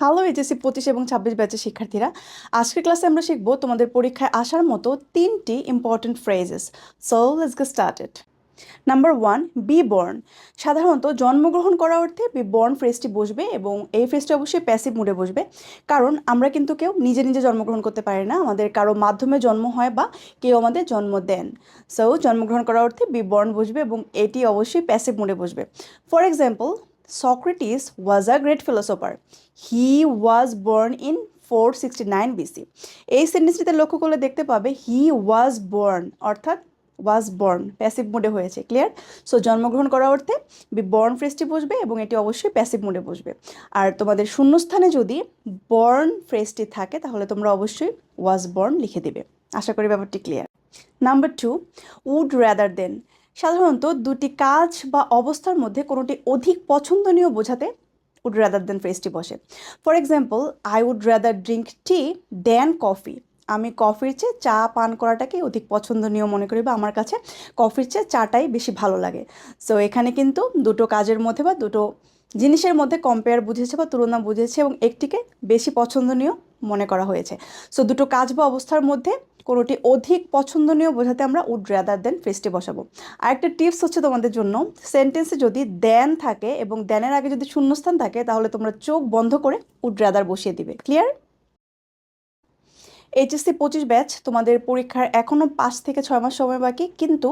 Hello HSC পঁচিশ এবং ছাব্বিশ ব্যাচের শিক্ষার্থীরা। আজকের ক্লাসে আমরা শিখব তোমাদের পরীক্ষায় আসার মতো তিনটি important phrases so let's get started number one be born সাধারণত জন্মগ্রহণ করা অর্থে বি বর্ন ফ্রেজটি বসবে এবং এই ফ্রেজটি অবশ্যই প্যাসিভ মুডে বসবে। কারণ আমরা কিন্তু কেউ নিজে নিজে জন্মগ্রহণ করতে পারি না। আমাদের কারও মাধ্যমে জন্ম হয় বা কেউ আমাদের জন্ম দেন। সো জন্মগ্রহণ করা অর্থে বি বর্ন বসবে এবং এটি অবশ্যই প্যাসিভ মুডে বসবে। For example Socrates was a great philosopher he was born in four sixty nine BC এই সেন্টেন্সটিতে লক্ষ্য করলে দেখতে পাবে হি ওয়াজ বর্ন অর্থাৎ ওয়াজ বর্ন প্যাসিভ মোডে হয়েছে ক্লিয়ার সো জন্মগ্রহণ করা অর্থে বি বর্ন ফ্রেজটি বসবে এবং এটি অবশ্যই প্যাসিভ মোডে বসবে। আর তোমাদের শূন্যস্থানে যদি বর্ন ফ্রেজটি থাকে, তাহলে তোমরা অবশ্যই ওয়াজ বর্ন লিখে দিবে। আশা করি ব্যাপারটি clear number two would rather than সাধারণত দুটি কাজ বা অবস্থার মধ্যে কোনোটি অধিক পছন্দনীয় বোঝাতে উড র্যাদার দেন ফ্রেজটি বসে। For example I would rather drink tea than coffee আমি কফির চেয়ে চা পান করাটাকে অধিক পছন্দনীয় মনে করি বা আমার কাছে কফির চেয়ে চাটাই বেশি ভালো লাগে। সো এখানে কিন্তু দুটো কাজের মধ্যে বা দুটো জিনিসের মধ্যে কম্পেয়ার বুঝেছে বা তুলনা বুঝেছে এবং একটিকে বেশি পছন্দনীয় মনে করা হয়েছে। সো দুটো কাজ বা অবস্থার মধ্যে কোনোটি অধিক পছন্দনীয় বোঝাতে আমরা উড র্যাদার দেন ফ্রেজটি বসাবো। আর একটা টিপস হচ্ছে তোমাদের জন্য সেন্টেন্সে যদি দেন থাকে এবং দেনের আগে যদি শূন্যস্থান থাকে, তাহলে তোমরা চোখ বন্ধ করে উড র্যাদার বসিয়ে দিবে। ক্লিয়ার এইচএসসি পঁচিশ ব্যাচ তোমাদের পরীক্ষার এখনও পাঁচ থেকে ছয় মাস সময় বাকি, কিন্তু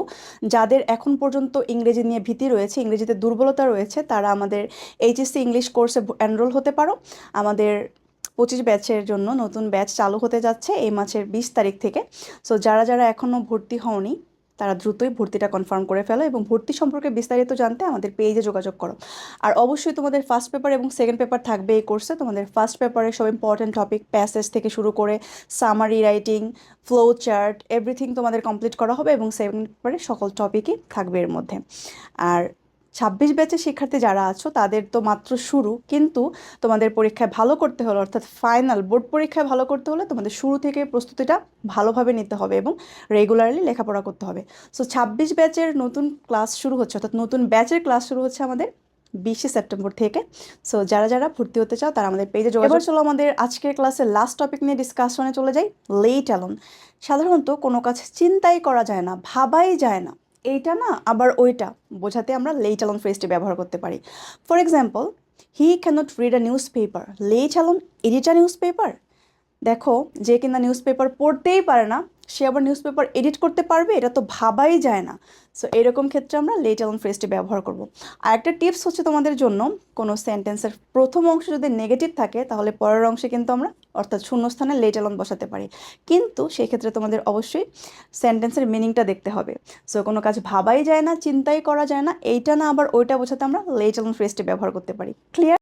যাদের এখন পর্যন্ত ইংরেজি নিয়ে ভীতি রয়েছে, ইংরেজিতে দুর্বলতা রয়েছে, তারা আমাদের এইচএসসি ইংলিশ কোর্সে এনরোল হতে পারো। আমাদের পঁচিশ ব্যাচের জন্য নতুন ব্যাচ চালু হতে যাচ্ছে এই মাসের বিশ তারিখ থেকে। সো যারা যারা এখনও ভর্তি হওনি, তারা দ্রুতই ভর্তিটা কনফার্ম করে ফেলো এবং ভর্তি সম্পর্কে বিস্তারিত জানতে আমাদের পেজে যোগাযোগ করো। আর অবশ্যই তোমাদের ফার্স্ট পেপার এবং সেকেন্ড পেপার থাকবে এই কোর্সে তোমাদের ফার্স্ট পেপারে সব ইম্পর্ট্যান্ট টপিক প্যাসেজ থেকে শুরু করে summary writing flow chart everything তোমাদের কমপ্লিট করা হবে এবং সেকেন্ড পেপারে সকল টপিকই থাকবে এর মধ্যে। আর ছাব্বিশ ব্যাচের শিক্ষার্থী যারা আছো তাদের তো মাত্র শুরু। কিন্তু তোমাদের পরীক্ষায় ভালো করতে হলে অর্থাৎ ফাইনাল বোর্ড পরীক্ষায় ভালো করতে হলে তোমাদের শুরু থেকে প্রস্তুতিটা ভালোভাবে নিতে হবে এবং রেগুলারলি লেখাপড়া করতে হবে। সো ছাব্বিশ ব্যাচের নতুন ক্লাস শুরু হচ্ছে অর্থাৎ নতুন ব্যাচের ক্লাস শুরু হচ্ছে আমাদের বিশে সেপ্টেম্বর থেকে। সো যারা যারা ভর্তি হতে চাও তারা আমাদের পেজে যোগাযোগ চলো আমাদের আজকের ক্লাসের লাস্ট টপিক নিয়ে ডিসকাশনে চলে যাই। লেট অ্যালন সাধারণত কোনো কাজ চিন্তাই করা যায় না ভাবাই যায় না। এইটা না, আবার ওইটা, বোঝাতে আমরা লে চালন ফ্রেজটি ব্যবহার করতে পারি। For example he can't read a newspaper লে চালন এডিট নিউজ পেপার দেখো, যে কিনা নিউজ পেপার পড়তেই পারে না সে আবার নিউজ পেপার এডিট করতে পারবে, এটা তো ভাবাই যায় না। সো এরকম ক্ষেত্রে আমরা লেট অ্যালন ফ্রেজটি ব্যবহার করব। আর একটা টিপস হচ্ছে তোমাদের জন্য, কোনো সেন্টেন্সের প্রথম অংশ যদি নেগেটিভ থাকে, তাহলে পরের অংশে কিন্তু আমরা অর্থাৎ শূন্যস্থানে লেট অ্যালন বসাতে পারি। কিন্তু সেক্ষেত্রে তোমাদের অবশ্যই সেন্টেন্সের মিনিংটা দেখতে হবে। সো কোনো কাজ ভাবাই যায় না, চিন্তাই করা যায় না, এইটা না আবার ওইটা বোঝাতে আমরা লেট অ্যালন ফ্রেজটি ব্যবহার করতে পারি। ক্লিয়ার